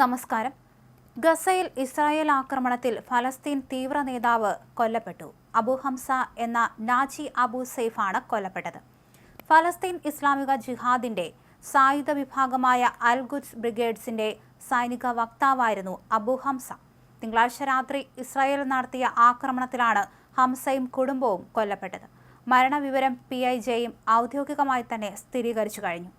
നമസ്കാരം. ഗസയിൽ ഇസ്രായേൽ ആക്രമണത്തിൽ ഫലസ്തീൻ തീവ്ര നേതാവ് കൊല്ലപ്പെട്ടു. അബു ഹംസ എന്ന നാജി അബു സെയ്ഫാണ് കൊല്ലപ്പെട്ടത്. ഫലസ്തീൻ ഇസ്ലാമിക ജിഹാദിന്റെ സായുധ വിഭാഗമായ അൽ ഗുഡ്സ് ബ്രിഗേഡ്സിന്റെ സൈനിക വക്താവായിരുന്നു അബു ഹംസ. തിങ്കളാഴ്ച രാത്രി ഇസ്രായേൽ നടത്തിയ ആക്രമണത്തിലാണ് ഹംസയും കുടുംബവും കൊല്ലപ്പെട്ടത്. മരണവിവരം പി ഐ ജെയും ഔദ്യോഗികമായി തന്നെ സ്ഥിരീകരിച്ചു കഴിഞ്ഞു.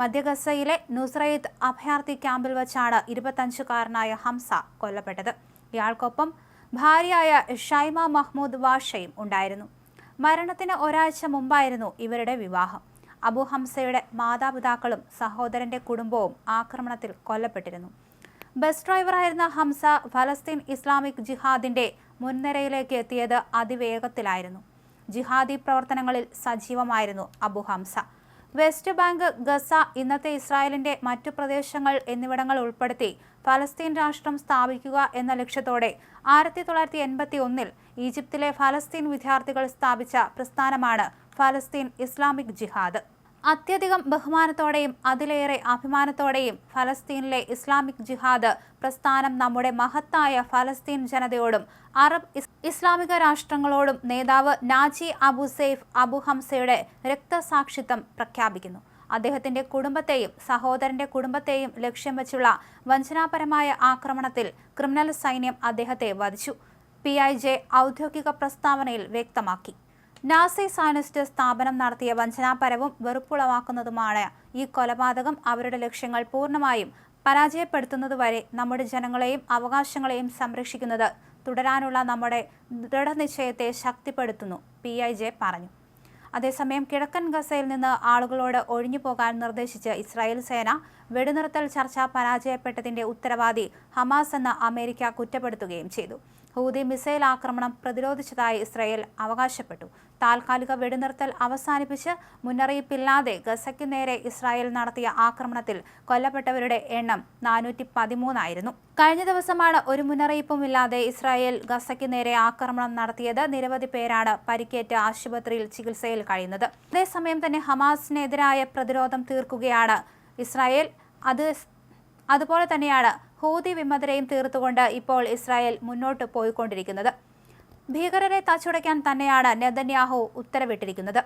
മധ്യ ഗസയിലെ നുസ്രയിത്ത് അഭയാർത്ഥി ക്യാമ്പിൽ വച്ചാണ് ഇരുപത്തഞ്ചുകാരനായ ഹംസ കൊല്ലപ്പെട്ടത്. ഇയാൾക്കൊപ്പം ഭാര്യയായ ഷൈമ മഹ്മൂദ് വാഷയും ഉണ്ടായിരുന്നു. മരണത്തിന് ഒരാഴ്ച മുമ്പായിരുന്നു ഇവരുടെ വിവാഹം. അബു ഹംസയുടെ മാതാപിതാക്കളും സഹോദരന്റെ കുടുംബവും ആക്രമണത്തിൽ കൊല്ലപ്പെട്ടിരുന്നു. ബസ് ഡ്രൈവറായിരുന്ന ഹംസ ഫലസ്തീൻ ഇസ്ലാമിക് ജിഹാദിന്റെ മുൻനിരയിലേക്ക് എത്തിയത് അതിവേഗത്തിലായിരുന്നു. ജിഹാദി പ്രവർത്തനങ്ങളിൽ സജീവമായിരുന്നു Abu Hamza. West Bank Gaza ഇന്നത്തെ ഇസ്രായേലിന്റെ മറ്റു പ്രദേശങ്ങൾ എന്നിവിടങ്ങൾ ഉൾപ്പെടുത്തി ഫലസ്തീൻ രാഷ്ട്രം സ്ഥാപിക്കുക എന്ന ലക്ഷ്യത്തോടെ ആയിരത്തി തൊള്ളായിരത്തി എൺപത്തി ഒന്നിൽ ഈജിപ്തിലെ ഫലസ്തീൻ വിദ്യാർത്ഥികൾ സ്ഥാപിച്ച പ്രസ്ഥാനമാണ് ഫലസ്തീൻ ഇസ്ലാമിക് ജിഹാദ്. അത്യധികം ബഹുമാനത്തോടെയും അതിലേറെ അഭിമാനത്തോടെയും ഫലസ്തീനിലെ ഇസ്ലാമിക് ജിഹാദ് പ്രസ്ഥാനം നമ്മുടെ മഹത്തായ ഫലസ്തീൻ ജനതയോടും അറബ് ഇസ്ലാമിക രാഷ്ട്രങ്ങളോടും നേതാവ് നാജി അബു സെയ്ഫ് അബു ഹംസയുടെ രക്തസാക്ഷിത്വം പ്രഖ്യാപിക്കുന്നു. അദ്ദേഹത്തിന്റെ കുടുംബത്തെയും സഹോദരന്റെ കുടുംബത്തെയും ലക്ഷ്യം വെച്ചുള്ള വഞ്ചനാപരമായ ആക്രമണത്തിൽ ക്രിമിനൽ സൈന്യം അദ്ദേഹത്തെ വധിച്ചു. പി ഔദ്യോഗിക പ്രസ്താവനയിൽ വ്യക്തമാക്കി. നാസി സയനിസ്റ്റ് സ്ഥാപനം നടത്തിയ വഞ്ചനാപരവും വെറുപ്പുളവാക്കുന്നതുമാണ് ഈ കൊലപാതകം അവരുടെ ലക്ഷ്യങ്ങൾ പൂർണമായും പരാജയപ്പെടുത്തുന്നതുവരെ നമ്മുടെ ജനങ്ങളെയും അവകാശങ്ങളെയും സംരക്ഷിക്കുന്നത് തുടരാനുള്ള നമ്മുടെ ദൃഢനിശ്ചയത്തെ ശക്തിപ്പെടുത്തുന്നു. പി. ഐ. ജെ. പറഞ്ഞു. അതേസമയം കിഴക്കൻ ഗസയിൽ നിന്ന് ആളുകളോട് ഒഴിഞ്ഞു പോകാൻ നിർദ്ദേശിച്ച് ഇസ്രായേൽ സേന വെടിനിർത്തൽ ചർച്ച പരാജയപ്പെട്ടതിന്റെ ഉത്തരവാദി ഹമാസ് എന്ന അമേരിക്ക കുറ്റപ്പെടുത്തുകയും ചെയ്തു. ഹൂതി മിസൈൽ ആക്രമണം പ്രതിരോധിച്ചതായി ഇസ്രായേൽ അവകാശപ്പെട്ടു. താൽക്കാലിക വെടിനിർത്തൽ അവസാനിപ്പിച്ച് മുന്നറിയിപ്പില്ലാതെ ഗസയ്ക്കു നേരെ ഇസ്രായേൽ നടത്തിയ ആക്രമണത്തിൽ കൊല്ലപ്പെട്ടവരുടെ എണ്ണം നാനൂറ്റി പതിമൂന്നായിരുന്നു കഴിഞ്ഞ ദിവസമാണ് ഒരു മുന്നറിയിപ്പുമില്ലാതെ ഇസ്രായേൽ ഗസയ്ക്ക് നേരെ ആക്രമണം നടത്തിയത്. നിരവധി പേരാണ് പരിക്കേറ്റ് ആശുപത്രിയിൽ ചികിത്സയിൽ കഴിയുന്നത്. അതേസമയം തന്നെ ഹമാസിനെതിരായ പ്രതിരോധം തീർക്കുകയാണ് ഇസ്രായേൽ. അത് അതുപോലെ തന്നെയാണ് ഹൂതി വിമതരെയും തീർത്തുകൊണ്ട് ഇപ്പോൾ ഇസ്രായേൽ മുന്നോട്ട് പോയിക്കൊണ്ടിരിക്കുന്നത്. ഭീകരരെ തച്ചുടയ്ക്കാൻ തന്നെയാണ് നെതന്യാഹു ഉത്തരവിട്ടിരിക്കുന്നത്.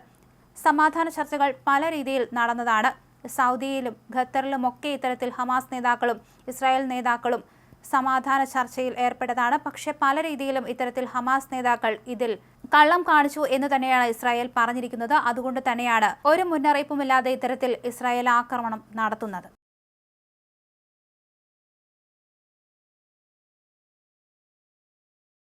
സമാധാന ചർച്ചകൾ പല രീതിയിൽ നടന്നതാണ്. സൗദിയിലും ഖത്തറിലുമൊക്കെ ഇത്തരത്തിൽ ഹമാസ് നേതാക്കളും ഇസ്രായേൽ നേതാക്കളും സമാധാന ചർച്ചയിൽ ഏർപ്പെട്ടതാണ്. പക്ഷേ പല രീതിയിലും ഇത്തരത്തിൽ ഹമാസ് നേതാക്കൾ ഇതിൽ കള്ളം കാണിച്ചു എന്ന് തന്നെയാണ് ഇസ്രായേൽ പറഞ്ഞിരിക്കുന്നത്. അതുകൊണ്ട് തന്നെയാണ് ഒരു മുന്നറിയിപ്പുമില്ലാതെ ഇത്തരത്തിൽ ഇസ്രായേൽ ആക്രമണം നടത്തുന്നത്.